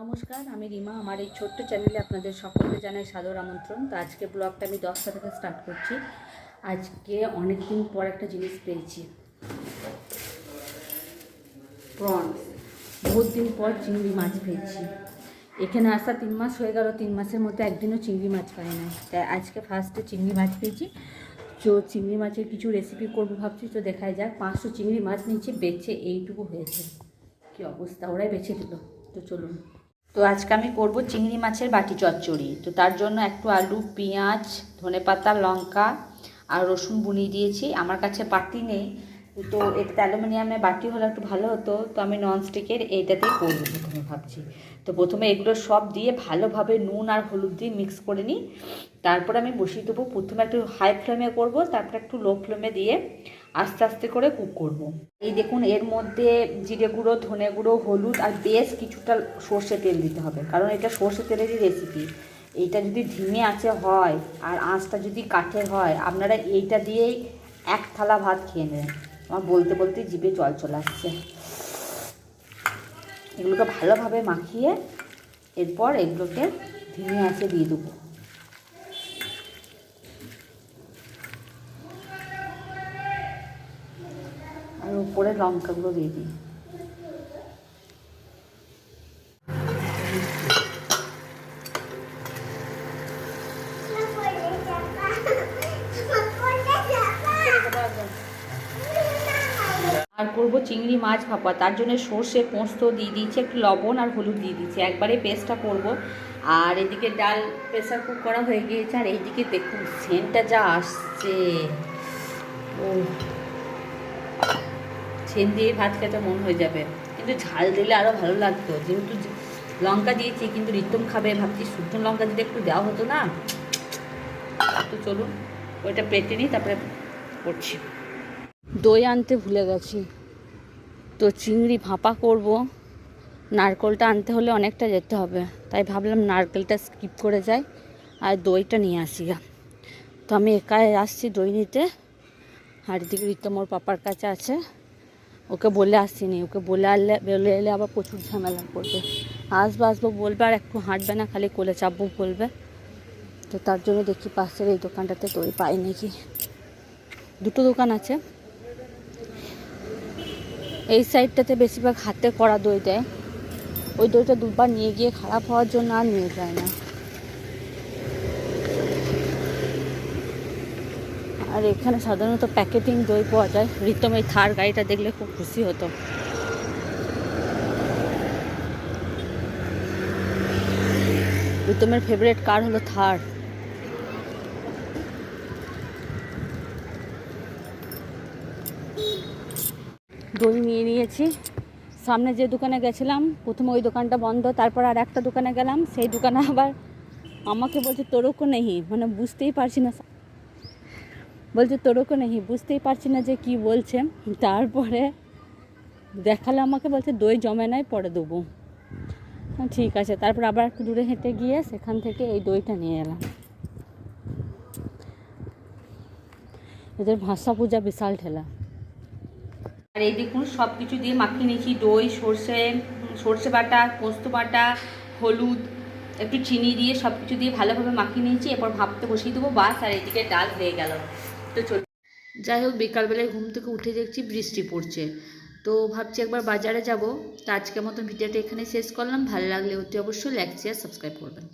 নমস্কার, আমি রিমা। আমার এই ছোট্ট চ্যানেলে আপনাদের সকলকে জানাই সাদর আমন্ত্রণ। তো আজকে ব্লগটা আমি দশটা থেকে স্টার্ট করছি। আজকে অনেক দিন পর একটা জিনিস পেয়েছি। প্রনস বহুত দিন পর চিংড়ি মাছ পেয়েছি। এখানে আসা তিন মাস হয়ে গেল, তিন মাসের মধ্যে একদিনও চিংড়ি মাছ পাই না তাই আজকে ফার্স্টে চিংড়ি মাছ পেয়েছি। তো চিংড়ি মাছের কিছু রেসিপি করব ভাবছি, তো দেখাই যাক। পাঁচশো চিংড়ি মাছ নিচে বেচে এইটুকু হয়েছে। কি অবস্থা? ওরাই বেছে দিল। তো চলুন। তো আজকে আমি করব চিংড়ি মাছের বাটি চচ্চড়ি। তো তার জন্য একটু আলু, পেঁয়াজ, ধনেপাতা, লঙ্কা আর রসুন বুনিয়ে দিয়েছি। আমার কাছে বাটি নেই। তো এটা অ্যালুমিনিয়ামে বাটি হলে একটু ভালো হতো। তো আমি ননস্টিকের এইটাতেই করব প্রথমে ভাবছি। তো প্রথমে এগুলো সব দিয়ে ভালোভাবে নুন আর হলুদ দিয়ে মিক্স করে নিই। তারপর আমি বসিয়ে দেবো। প্রথমে একটু হাই ফ্লেমে করব, তারপর একটু লো ফ্লেমে দিয়ে আস্তে আস্তে করে কুক করব। এই দেখুন, এর মধ্যে জিরে গুঁড়ো, ধনে গুঁড়ো, হলুদ আর বেশ কিছুটা সর্ষে তেল দিতে হবে। কারণ এটা সর্ষে তেলেরই রেসিপি এইটা যদি ধিমে আঁচে হয় আর আঁচটা যদি কাঠের হয়, আপনারা এইটা দিয়েই এক থালা ভাত খেয়ে নেন আমার বলতে বলতে জিভে জল চলে আসছে। এগুলোকে ভালোভাবে মাখিয়ে এরপর এগুলোকে ধিমে আঁচে দিয়ে দেবো। উপরে লঙ্কা লঙ্কাগুলো দিয়ে দিই। আর করব চিংড়ি মাছ ভাপা, তার জন্য সর্ষে পোস্ত দিয়ে দিয়েছি, একটু লবণ আর হলুদ দিয়ে দিয়েছি। একবারে পেস্টটা করব। আর এদিকে ডাল প্রেসার কুক করা হয়ে গিয়েছে, আর এইদিকে দেখুন সেন্টটা যা আসছে। ও সেন দিয়ে ভাত খেতে মন হয়ে যাবে। কিন্তু ঝাল দিলে আরও ভালো লাগতো। যেহেতু লঙ্কা দিয়েছি, কিন্তু রিতম খাবে। ভাবছি শুকনো লঙ্কা যদি একটু দেওয়া হতো না। তো চলুন, ওইটা পেটে নিই, তারপরে করছি। দই আনতে ভুলে গেছি। তো চিংড়ি ভাপা করব। নারকলটা আনতে হলে অনেকটা যেতে হবে। তাই ভাবলাম নারকেলটা স্কিপ করে যাই আর দইটা নিয়ে আসি গা। তো আমি একাই আসছি দই নিতে। আর এদিকে রিতম ওর পাপার কাছে আছে। ওকে বলে আসিনি, ওকে বলে আনলে, বলে এলে আবার প্রচুর ঝামেলা করবে। আসব আসব বলবে, আর একটু হাঁটবে না, খালি কোলে চাপবো বলবে। তো তার জন্য দেখি পাশের এই দোকানটাতে দই পাই নাকি। দুটো দোকান আছে। এই সাইডটাতে বেশিরভাগ হাতে করা দই দেয়। ওই দইটা দুবার নিয়ে গিয়ে খারাপ হওয়ার জন্য আর নিয়ে যায় না। আর এখানে সাধারণত প্যাকেটিং দই পাওয়া যায়। রিতম এই থার গাড়িটা দেখলে খুব খুশি হতো। রিতমের ফেভারিট কার হলো থার? দই নিয়ে নিয়েছি। সামনে যে দোকানে গেছিলাম, প্রথমে ওই দোকানটা বন্ধ, তারপর আর একটা দোকানে গেলাম। সেই দোকানে আবার আমাকে বলছে তোরকও নেই? মানে বুঝতেই পারছি না। বলছে তোরকও নেই বুঝতেই পারছি না যে কি বলছে। তারপরে দেখালে আমাকে বলছে দই জমে নাই পরে দেবো। হ্যাঁ, ঠিক আছে। তারপর আবার একটু দূরে হেঁটে গিয়ে সেখান থেকে এই দইটা নিয়ে এলাম। এদের ভাষা পূজা বিশাল ঠেলা। আর এই দেখুন সব কিছু দিয়ে মাখিয়ে নিয়েছি। দই সর্ষে সর্ষে বাটা পোস্ত বাটা হলুদ একটু চিনি দিয়ে সব কিছু দিয়ে ভালোভাবে মাখিয়ে নিয়েছি। এরপর ভাবতে বসিয়ে দেবো। বাস আর এদিকে ডাল হয়ে গেল। তো চলে। যাই হোক, বিকালবেলায় ঘুম থেকে উঠে দেখছি বৃষ্টি পড়ছে। তো ভাবছি একবার বাজারে যাব। তো আজকের মতন ভিডিওটা এখানে শেষ করলাম। ভালো লাগলে অতি অবশ্যই লাইক শেয়ার সাবস্ক্রাইব করবেন।